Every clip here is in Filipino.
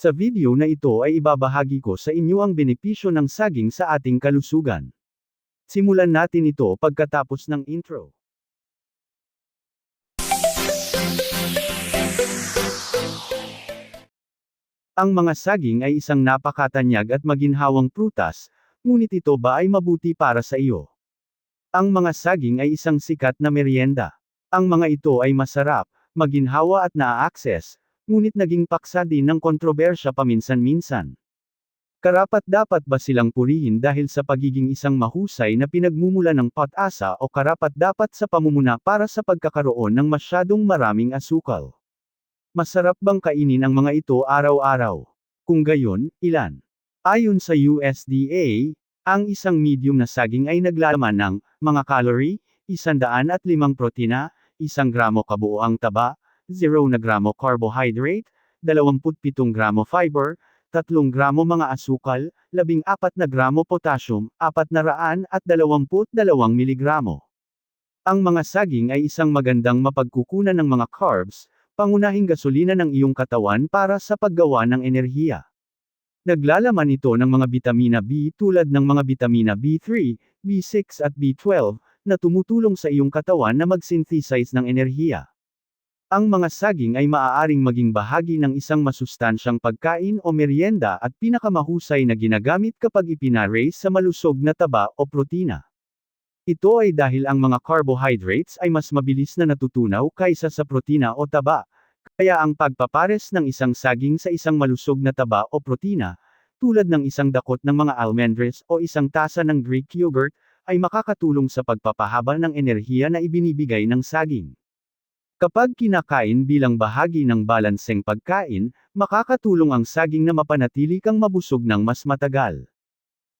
Sa video na ito ay ibabahagi ko sa inyo ang benepisyo ng saging sa ating kalusugan. Simulan natin ito pagkatapos ng intro. Ang mga saging ay isang napakatanyag at maginhawang prutas, ngunit ito ba ay mabuti para sa iyo? Ang mga saging ay isang sikat na merienda. Ang mga ito ay masarap, maginhawa at naa-access, ngunit naging paksa din ng kontrobersya paminsan-minsan. Karapat dapat ba silang purihin dahil sa pagiging isang mahusay na pinagmumula ng pag-asa o karapat dapat sa pamumuna para sa pagkakaroon ng masyadong maraming asukal? Masarap bang kainin ang mga ito araw-araw? Kung gayon, ilan? Ayon sa USDA, ang isang medium na saging ay naglalaman ng mga calorie, 105 protina, 1 gramo kabuoang taba, 0 na gramo carbohydrate, 27 gramo fiber, 3 gramo mga asukal, 14 na gramo potassium, 400 at 22 miligramo. Ang mga saging ay isang magandang mapagkukunan ng mga carbs, pangunahing gasolina ng iyong katawan para sa paggawa ng enerhiya. Naglalaman ito ng mga bitamina B tulad ng mga bitamina B3, B6 at B12, na tumutulong sa iyong katawan na mag-synthesize ng enerhiya. Ang mga saging ay maaaring maging bahagi ng isang masustansyang pagkain o merienda at pinakamahusay na ginagamit kapag ipinaraise sa malusog na taba o protina. Ito ay dahil ang mga carbohydrates ay mas mabilis na natutunaw kaysa sa protina o taba, kaya ang pagpapares ng isang saging sa isang malusog na taba o protina, tulad ng isang dakot ng mga almendres o isang tasa ng Greek yogurt, ay makakatulong sa pagpapahaba ng enerhiya na ibinibigay ng saging. Kapag kinakain bilang bahagi ng balanseng pagkain, makakatulong ang saging na mapanatili kang mabusog ng mas matagal.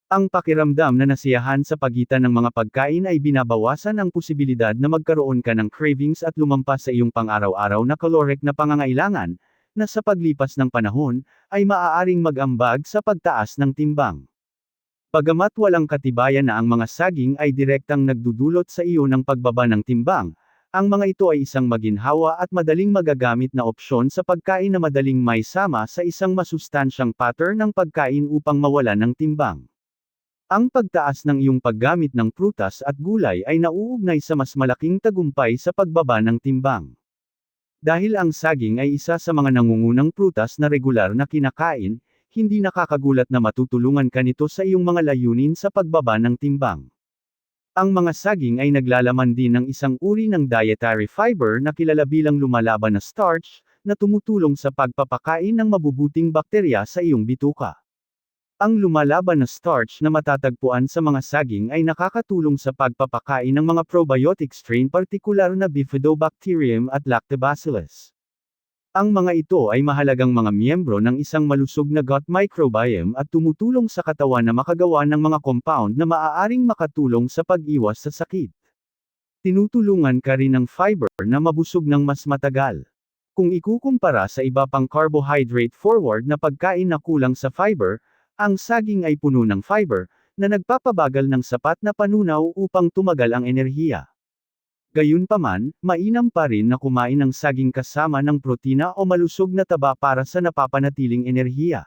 Ang pakiramdam na nasiyahan sa pagitan ng mga pagkain ay binabawasan ang posibilidad na magkaroon ka ng cravings at lumampas sa iyong pang-araw-araw na caloric na pangangailangan, na sa paglipas ng panahon, ay maaaring mag-ambag sa pagtaas ng timbang. Bagamat walang katibayan na ang mga saging ay direktang nagdudulot sa iyo ng pagbaba ng timbang, ang mga ito ay isang maginhawa at madaling magagamit na opsyon sa pagkain na madaling may sama sa isang masustansyang pattern ng pagkain upang mawala ng timbang. Ang pagtaas ng iyong paggamit ng prutas at gulay ay nauugnay sa mas malaking tagumpay sa pagbaba ng timbang. Dahil ang saging ay isa sa mga nangungunang prutas na regular na kinakain, hindi nakakagulat na matutulungan ka nito sa iyong mga layunin sa pagbaba ng timbang. Ang mga saging ay naglalaman din ng isang uri ng dietary fiber na kilala bilang lumalaban na starch, na tumutulong sa pagpapakain ng mabubuting bakterya sa iyong bituka. Ang lumalaban na starch na matatagpuan sa mga saging ay nakakatulong sa pagpapakain ng mga probiotic strain partikular na Bifidobacterium at Lactobacillus. Ang mga ito ay mahalagang mga miyembro ng isang malusog na gut microbiome at tumutulong sa katawan na makagawa ng mga compound na maaaring makatulong sa pag-iwas sa sakit. Tinutulungan ka rin ng fiber na mabusog ng mas matagal. Kung ikukumpara sa iba pang carbohydrate forward na pagkain na kulang sa fiber, ang saging ay puno ng fiber, na nagpapabagal ng sapat na panunaw upang tumagal ang enerhiya. Gayunpaman, mainam pa rin na kumain ng saging kasama ng protina o malusog na taba para sa napapanatiling enerhiya.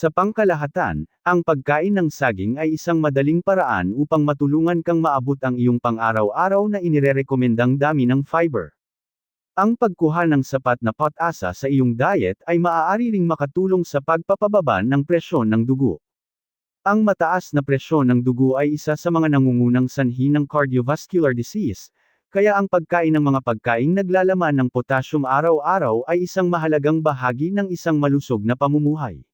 Sa pangkalahatan, ang pagkain ng saging ay isang madaling paraan upang matulungan kang maabot ang iyong pang-araw-araw na inirerekomendang dami ng fiber. Ang pagkuha ng sapat na potasa sa iyong diet ay maaari ring makatulong sa pagpapababa ng presyon ng dugo. Ang mataas na presyon ng dugo ay isa sa mga nangungunang sanhi ng cardiovascular disease, kaya ang pagkain ng mga pagkaing naglalaman ng potassium araw-araw ay isang mahalagang bahagi ng isang malusog na pamumuhay.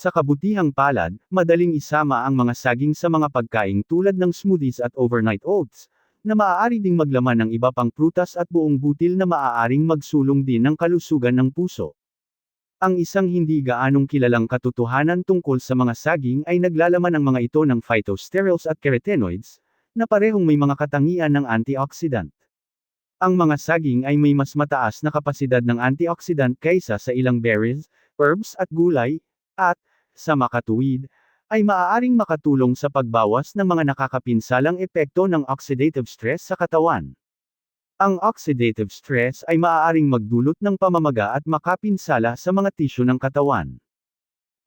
Sa kabutihang palad, madaling isama ang mga saging sa mga pagkain tulad ng smoothies at overnight oats, na maaari ding maglaman ng iba pang prutas at buong butil na maaaring magsulong din ng kalusugan ng puso. Ang isang hindi gaanong kilalang katotohanan tungkol sa mga saging ay naglalaman ng mga ito ng phytosterols at carotenoids, na parehong may mga katangian ng antioxidant. Ang mga saging ay may mas mataas na kapasidad ng antioxidant kaysa sa ilang berries, herbs at gulay, at, sa makatuwid, ay maaaring makatulong sa pagbawas ng mga nakakapinsalang epekto ng oxidative stress sa katawan. Ang oxidative stress ay maaaring magdulot ng pamamaga at makapinsala sa mga tisyo ng katawan.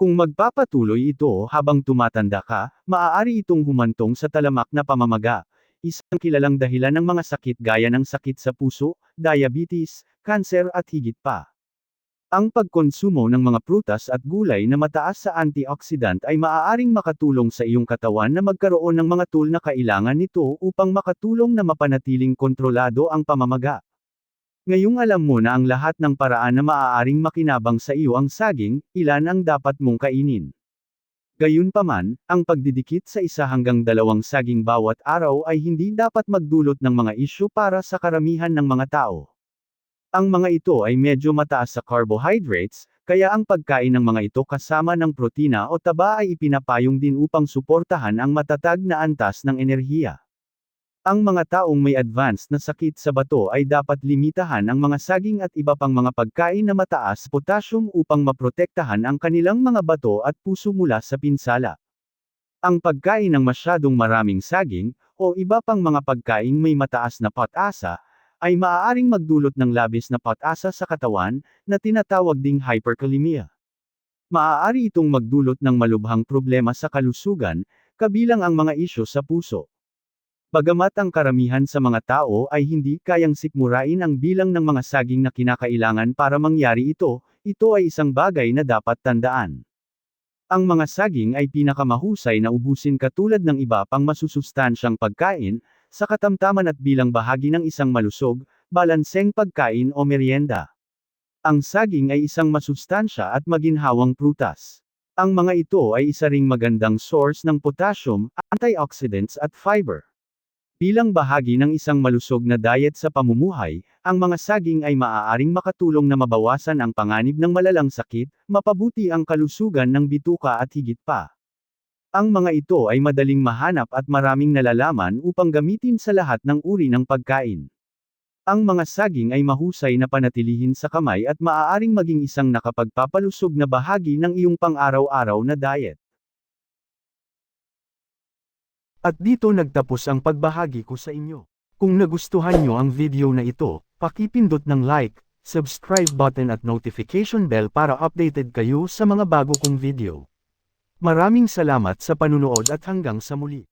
Kung magpapatuloy ito habang tumatanda ka, maaari itong humantong sa talamak na pamamaga, isang kilalang dahilan ng mga sakit gaya ng sakit sa puso, diabetes, kanser at higit pa. Ang pagkonsumo ng mga prutas at gulay na mataas sa antioxidant ay maaaring makatulong sa iyong katawan na magkaroon ng mga tool na kailangan nito upang makatulong na mapanatiling kontrolado ang pamamaga. Ngayong alam mo na ang lahat ng paraan na maaaring makinabang sa iyo ang saging, ilan ang dapat mong kainin. Gayunpaman, ang pagdidikit sa isa hanggang dalawang saging bawat araw ay hindi dapat magdulot ng mga isyu para sa karamihan ng mga tao. Ang mga ito ay medyo mataas sa carbohydrates, kaya ang pagkain ng mga ito kasama ng protina o taba ay ipinapayong din upang suportahan ang matatag na antas ng enerhiya. Ang mga taong may advanced na sakit sa bato ay dapat limitahan ang mga saging at iba pang mga pagkain na mataas potassium upang maprotektahan ang kanilang mga bato at puso mula sa pinsala. Ang pagkain ng masyadong maraming saging, o iba pang mga pagkain may mataas na potasa, ay maaaring magdulot ng labis na potasa sa katawan, na tinatawag ding hyperkalemia. Maaari itong magdulot ng malubhang problema sa kalusugan, kabilang ang mga isyo sa puso. Bagamat ang karamihan sa mga tao ay hindi kayang sikmurain ang bilang ng mga saging na kinakailangan para mangyari ito, ito ay isang bagay na dapat tandaan. Ang mga saging ay pinakamahusay na ubusin katulad ng iba pang masusustansyang pagkain, sa katamtaman at bilang bahagi ng isang malusog, balanseng pagkain o merienda. Ang saging ay isang masustansya at maginhawang prutas. Ang mga ito ay isa ring magandang source ng potassium, antioxidants at fiber. Bilang bahagi ng isang malusog na diet sa pamumuhay, ang mga saging ay maaaring makatulong na mabawasan ang panganib ng malalang sakit, mapabuti ang kalusugan ng bituka at higit pa. Ang mga ito ay madaling mahanap at maraming nalalaman upang gamitin sa lahat ng uri ng pagkain. Ang mga saging ay mahusay na panatilihin sa kamay at maaaring maging isang nakapagpapalusog na bahagi ng iyong pang-araw-araw na diet. At dito nagtapos ang pagbahagi ko sa inyo. Kung nagustuhan nyo ang video na ito, pakipindot ng like, subscribe button at notification bell para updated kayo sa mga bago kong video. Maraming salamat sa panunood at hanggang sa muli.